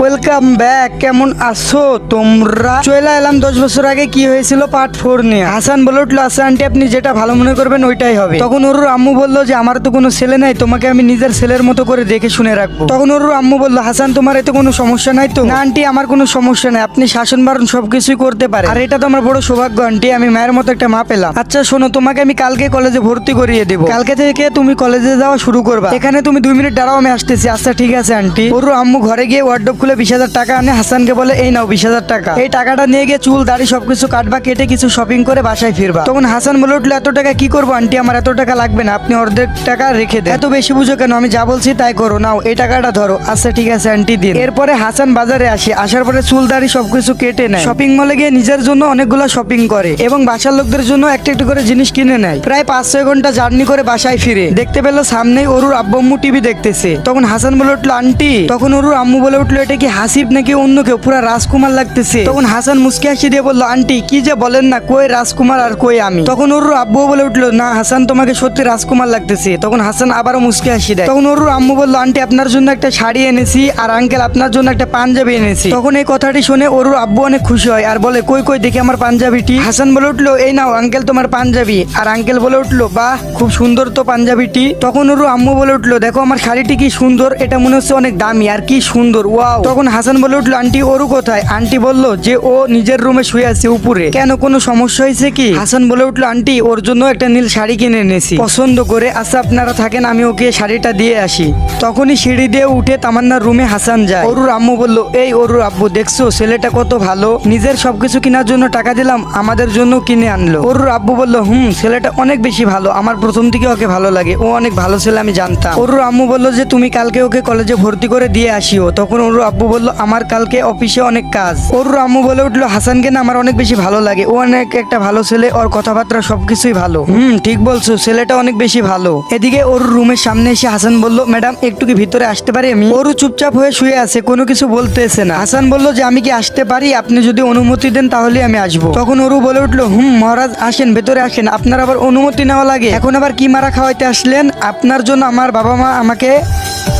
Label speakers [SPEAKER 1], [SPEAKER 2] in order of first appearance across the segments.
[SPEAKER 1] Welcome back কেমন আছো তোমরা? চলে এলাম দশ বছর আগে কি হয়েছিল পার্ট ফোর নিয়ে। হাসান বলে উঠল আচ্ছা আন্টি আপনি যেটা ভালো মনে করবেন, ওইটাই হবে। তখন ওর আম্মু বলল, যে আমার তো কোনো ছেলে নাই, তোমাকে আমি নিজের ছেলের মতো করে দেখে শুনে রাখব। তখন ওর আম্মু বলল, হাসান, তোমার এতে কোনো সমস্যা নাই তো? না আন্টি আমার কোনো সমস্যা নাই। আপনি শাসন বারণ সবকিছুই করতে পারে আর এটা তো আমার বড় সৌভাগ্য আন্টি আমি মায়ের মতো একটা মা পেলাম। আচ্ছা শোনো, তোমাকে আমি কালকে কলেজে ভর্তি করিয়ে দেবো। কালকে থেকে তুমি কলেজে যাওয়া শুরু করবা। এখানে তুমি দুই মিনিট দাঁড়াও, আমি আসতেছি। আচ্ছা ঠিক আছে আন্টি ওর আম্মু ঘরে গিয়ে ওয়ার্ডরোব খুলে বিশ হাজার টাকা আনে, হাসানকে বলে, এই নাও বিশ হাজার টাকা। এই টাকাটা নিয়ে গিয়ে চুল, দাড়ি সবকিছু কাটবা, কেটে কিছু শপিং করে বাসায় ফিরবা। তখন হাসান বলে উঠল, এত টাকা কি করব আন্টি? আমার এত টাকা লাগবে না। আপনি অর্ধেক টাকা রেখে দেন। এত বেশি বুঝো কেন? আমি যা বলছি তাই করো। নাও, এই টাকাটা ধরো। আচ্ছা ঠিক আছে আন্টি, দিন। এরপরে হাসান বাজারে আসে। আসার পরে চুল, দাড়ি সবকিছু কেটে নেয়। শপিং মলে গিয়ে নিজের জন্য অনেকগুলো শপিং করে এবং বাসার লোকদের জন্য একটা একটু করে জিনিস কিনে নেয়। প্রায় পাঁচ, ছয় ঘণ্টা জার্নি করে বাসায় ফিরে। দেখতে পেল সামনেই অরুর আব্বু টিভি দেখতেছে। তখন হাসান বলে উঠল, আন্টি? তখন অরুর আম্মু বলে উঠল, এটা কি হাসিব নাকি অন্য কেউ? পুরা রাজকুমার লাগতেছে। তখন হাসান মুসকি হাসি দিয়ে বলল, আন্টি, কি যে বলেন না, কই রাজকুমার আর কই আমি? তখন অরুর আব্বু বলে উঠল, না, হাসান তোমাকে সত্যি রাজকুমার লাগতেছে। তখন হাসান আবারও মুসকি হাসি দেয়। তখন ওর আম্মু বলল, আন্টি, আপনার জন্য একটা শাড়ি এনেছি আর আঙ্কেল আপনার জন্য একটা পাঞ্জাবি এনেছি। তখন এই কথাটি শুনে অরুর আব্বু অনেক খুশি হয় আর বলে, কই কই, দেখি আমার পাঞ্জাবিটি। হাসান বলে উঠল, এই নাও আঙ্কেল তোমার পাঞ্জাবি। আর আঙ্কেল বলে উঠল, বাহ, খুব সুন্দর তো পাঞ্জাবিটি। তখন ওর আম্মু বলে উঠল, দেখো, আমার শাড়িটি কি সুন্দর? এটা মনে হচ্ছে অনেক দামি। আর কি সুন্দর, ওয়াও। তখন হাসান বলে উঠল, আন্টি, ওরু কোথায়? আন্টি বলল, যে ও নিজের রুমে শুয়ে আছে উপরে। কেন, কোনো সমস্যা হয়েছে কি? হাসান বলে উঠল, আন্টি, ওর জন্য একটা নীল শাড়ি কিনে এনেছি। পছন্দ করে আচ্ছা আপনারা থাকেন, আমি ওকে শাড়িটা দিয়ে আসি। তখনই সিঁড়ি দিয়ে উঠে তামান্নার রুমে হাসান যায়। অরুর আম্মু বলল, এই অরুর আব্বু, দেখছ, ছেলেটা কত ভালো। নিজের সবকিছু কেনার জন্য টাকা দিলাম, আমাদের জন্য কিনে আনলো। অরুর আব্বু বলল, হুম, ছেলেটা অনেক বেশি ভালো, আমার প্রথম থেকে ওকে ভালো লাগে, ও অনেক ভালো ছেলে, আমি জানতাম। অরুর আম্মু বলল, যে তুমি কালকে ওকে কলেজে ভর্তি করে দিয়ে আসিও। তখন অরুর আব্বু বলল, আমার কালকে অফিসে অনেক কাজ। অরুর আম্মু বলে উঠল হাসানকে না আমার অনেক বেশি ভালো লাগে। ও অনেক একটা ভালো ছেলে, ওর কথাবার্তা সবকিছুই ভালো। হুম, ঠিক বলছো, ছেলেটা অনেক বেশি ভালো। এদিকে ওর রুমের সামনে এসে হাসান বলল, ম্যাডাম, একটু কি ভিতরে আসতে পারি আমি? ওরু চুপচাপ হয়ে শুয়ে আছে, কোনো কিছু বলতেছে না। হাসান বলল, যে আমি কি আসতে পারি? আপনি যদি অনুমতি দেন তাহলে আমি আসব। তখন ওরু বলে উঠল, হুম, মহারাজ, আসেন, ভেতরে আসেন। আপনার আবার অনুমতি নেওয়া লাগে। এখন আবার কি মারা খাওয়াইতে আসলেন? আপনার জন্য আমার বাবা মা আমাকে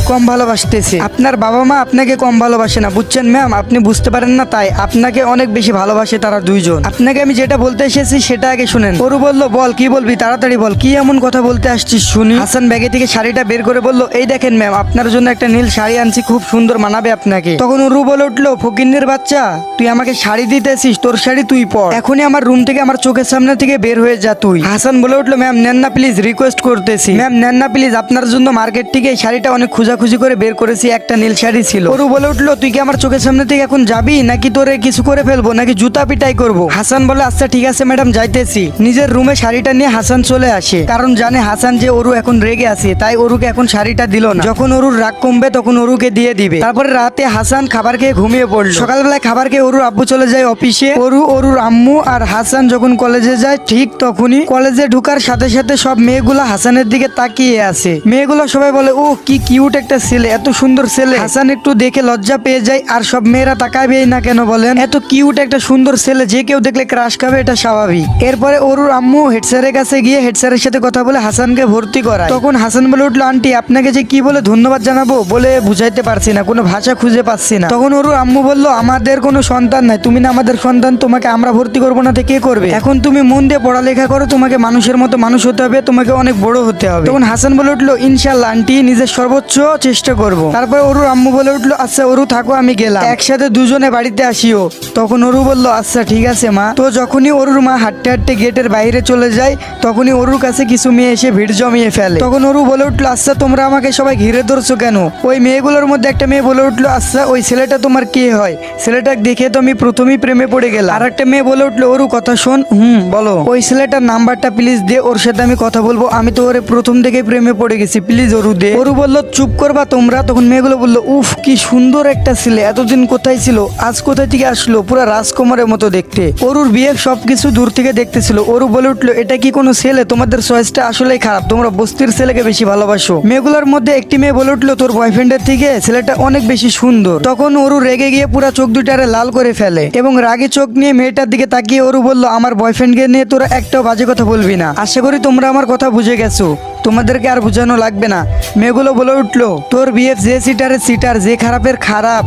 [SPEAKER 1] কম ভালোবাসতেছে। আপনার বাবা মা আপনাকে কম ভালোবাসে না, বুঝছেন ম্যাম? আপনি বুঝতে পারেন না তাই। আপনাকে অনেক বেশি ভালোবাসে তারা দুইজন। আপনাকে আমি যেটা বলতে এসেছি সেটা আগে শুনেন। ওরু বলল, বল, কি বলবি? তাড়াতাড়ি বল। কি এমন কথা বলতে আসছিস শুনি? হাসান ব্যাগে থেকে শাড়িটা বের করে বলল, এই দেখেন ম্যাম, আপনার জন্য একটা নীল শাড়ি আনছি, খুব সুন্দর মানাবে আপনাকে। তখন ওরু বলে উঠল, ফকিন্নের বাচ্চা, তুই আমাকে শাড়ি দিতেছিস, তোর শাড়ি তুই পর। এখনই আমার রুম থেকে আমার চোখের সামনে থেকে বের হয়ে যা তুই। হাসান বলে উঠল, ম্যাম, নেন না প্লিজ রিকোয়েস্ট করতেছি। ম্যাম, নেন না প্লিজ আপনার জন্য মার্কেট থেকে শাড়িটা অনেক খোঁজাখুঁজি করে বের করেছি, একটা নীল শাড়ি ছিল। ওরু বলে উঠল তুই কি আমার চোখের সামনে থেকে এখন যাবি? নাকি তোরে কিছু করে ফেলব? নাকি জুতা পিটাই করব? হাসান বলে আচ্ছা ঠিক আছে ম্যাডাম, যাইতেছি। নিজের রুমে শাড়িটা নিয়ে হাসান চলে আসে। কারণ জানে হাসান যে ওরু এখন রেগে আছে, তাই ওরুকে এখন শাড়িটা দিল না। যখন ওরুর রাগ কমবে, তখন ওরুকে দিয়ে দিবে। তারপরে রাতে হাসান খাবার খেয়ে ঘুমিয়ে পড়ল। সকালবেলায় খাবার খেয়ে ওরুর আব্বু চলে যায় অফিসে। ওরু ওরুর আম্মু আর হাসান যখন কলেজে যায়, ঠিক তখনই কলেজে ঢুকার সাথে সাথে সব মেয়েগুলো হাসানের দিকে তাকিয়ে আছে। মেয়েগুলো সবাই বলে ও কি কিউট একটা ছেলে, এত সুন্দর ছেলে। হাসান একটু দেখে লজ্জা পেয়ে যায় আর সব মেয়েরা তাকাবেই না কেন বলেন? এত কিউট একটা সুন্দর ছেলে, যে কেউ দেখলে ক্রাশ খাবে, এটা স্বাভাবিক। এরপরে ওরুর আম্মু হেড স্যারের কাছে গিয়ে হেড স্যারের সাথে কথা বলে হাসানকে ভর্তি করায়। তখন হাসান বলে উঠল, আন্টি, আপনাকে যে কি বলে ধন্যবাদ জানাব বলে বুঝাইতে পারছি না, কোনো ভাষা খুঁজে পাচ্ছি না। তখন ওরুর আম্মু বলল, আমাদের কোনো সন্তান নাই, তুমি না আমাদের সন্তান, তোমাকে আমরা ভর্তি করব না তো কে করবে? এখন তুমি মন দিয়ে পড়ালেখা করো, তোমাকে মানুষের মতো মানুষ হতে হবে, তোমাকে অনেক বড় হতে হবে। তখন হাসান বলে উঠল ইনশাল্লাহ আন্টি, নিজের সর্বোচ্চ চেষ্টা করব। তারপরে ওরুর আম্মু বলে উঠল আচ্ছা ওরু থাকো, আমি গেলাম। একসাথে দুজনে বাড়িতে আসিও। তখন ওরু বলল আচ্ছা ঠিক আছে, মা। তো যখনই ওরুর মা হাঁটতে হাঁটতে গেটের বাইরে চলে যায়, তখনই ওরুর কাছে কিছু মেয়ে এসে ভিড় জমিয়ে ফেলে। তখন ওরু বলে উঠল আচ্ছা তোমরা আমাকে সবাই ঘিরে ধরছো কেন? ওই মেয়েগুলোর মধ্যে একটা মেয়ে বলে উঠল আচ্ছা ওই ছেলেটা তোমার কে হয়? ছেলেটা দেখে তো আমি প্রথমেই প্রেমে পড়ে গেলাম। আর একটা মেয়ে বলে উঠল ওরু কথা শোন, হুম, বলো। ওই ছেলেটার নাম্বারটা প্লিজ দে, ওর সাথে আমি কথা বলব। আমি তো ওরে প্রথম থেকে প্রেমে পড়ে গেছি, প্লিজ ওরু দে। ওরু বলল, চুপ করবা তোমরা? তখন মেয়েগুলো বলল, উফ, কি সুন্দর একটা ছেলে এতদিন কোথায় ছিল? আজ কোথায় থেকে আসলো? পুরো রাজকুমারের মতো দেখতে। ওরুর বিয়ে সবকিছু দূর থেকে দেখতেছিল। ওরু বলে উঠল, এটা কি কোনো ছেলে? তোমাদের চয়েসটা আসলেই খারাপ। তোমরা বস্তির ছেলেকে বেশি ভালোবাসো। মেয়েগুলোর মধ্যে একটি মেয়ে বলে উঠল, তোর বয়ফ্রেন্ডের থেকে ছেলেটা অনেক বেশি সুন্দর। তখন ওরু রেগে গিয়ে পুরো চোখ দুটারে লাল করে ফেলে এবং রাগে চোখ নিয়ে মেয়েটার দিকে তাকিয়ে ওরু বলল, আমার বয়ফ্রেন্ডকে নিয়ে তোরা একটাও বাজে কথা বলবি না। আশা করি তোমরা আমার কথা বুঝে গেছো। তোমাদেরকে আর বোঝানো লাগবে না। মেয়েগুলো বলে উঠল, তোর বিএফ যে সিটারের সিটার যে খারাপের খারাপ খারাপ।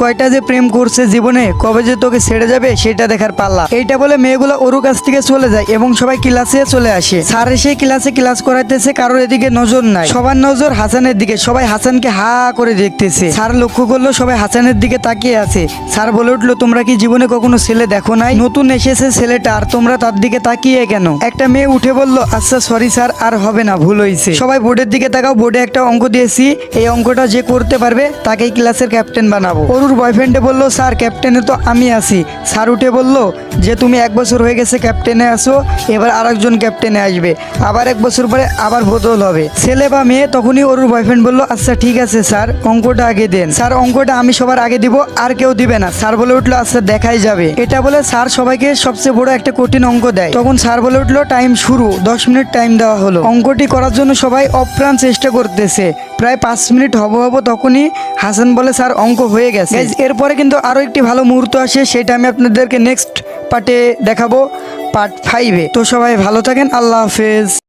[SPEAKER 1] কয়টা যে প্রেম করছে জীবনে, কবে যে তোকে ছেড়ে যাবে, সেটা দেখার পাল্লা। এইটা বলে মেয়েগুলো ওর কাছ থেকে চলে যায় এবং সবাই ক্লাসে চলে আসে। স্যার এসে ক্লাসে ক্লাস করাইতেছে, কারোর এদিকে নজর নাই। সবার নজর হাসানের দিকে, সবাই হাসানকে হা করে দেখতেছে। স্যার লক্ষ্য করল, সবাই হাসানের দিকে তাকিয়ে আছে। স্যার বলে উঠল, তোমরা কি জীবনে কখনো ছেলে দেখো নাই? নতুন এসেছে ছেলেটা, আর তোমরা তার দিকে তাকিয়ে কেন? একটা মেয়ে উঠে বলল আচ্ছা সরি স্যার, আর হবে না, ভুল হয়েছে সবাই বোর্ডের দিকে তাকাও, বোর্ডে একটা অঙ্ক দিয়েছি। এই অঙ্কটা যে করতে পারবে, তাকেই ক্লাসের ক্যাপ্টেন বানাবো। অরুর বয়ফ্রেন্ডে বলল, স্যার, ক্যাপ্টেনে তো আমি আছি। স্যার উঠে বলল, যে তুমি এক বছর হয়ে গেছে ক্যাপ্টেনে আসো এবার আরেকজন ক্যাপ্টেনে আসবে। আবার এক বছর পরে আবার বদল হবে। ছেলে বা মেয়ে তখনই অরুর বয়ফ্রেন্ড বলল আচ্ছা ঠিক আছে, স্যার, অঙ্কটা আগে দেন। স্যার, অঙ্কটা আমি সবার আগে দিব, আর কেউ দিবে না। স্যার বলে উঠল আচ্ছা দেখাই যাবে। এটা বলে স্যার সবাইকে সবচেয়ে বড় একটা কঠিন অঙ্ক দেয়। তখন স্যার বলে উঠল, টাইম শুরু, দশ মিনিট টাইম দেওয়া হলো। অঙ্কটি করার জন্য সবাই অপ্রাণ চেষ্টা করতেছে। প্রায় পাঁচ মিনিট হব হব তখনই হাসান বলে, স্যার অঙ্ক হয়ে গেছে। এরপরে কিন্তু আরও একটি ভালো মুহূর্ত আসে, সেটা আমি আপনাদেরকে নেক্সট পার্টে দেখাবো পার্ট ফাইভে তো সবাই ভালো থাকেন, আল্লাহ হাফেজ।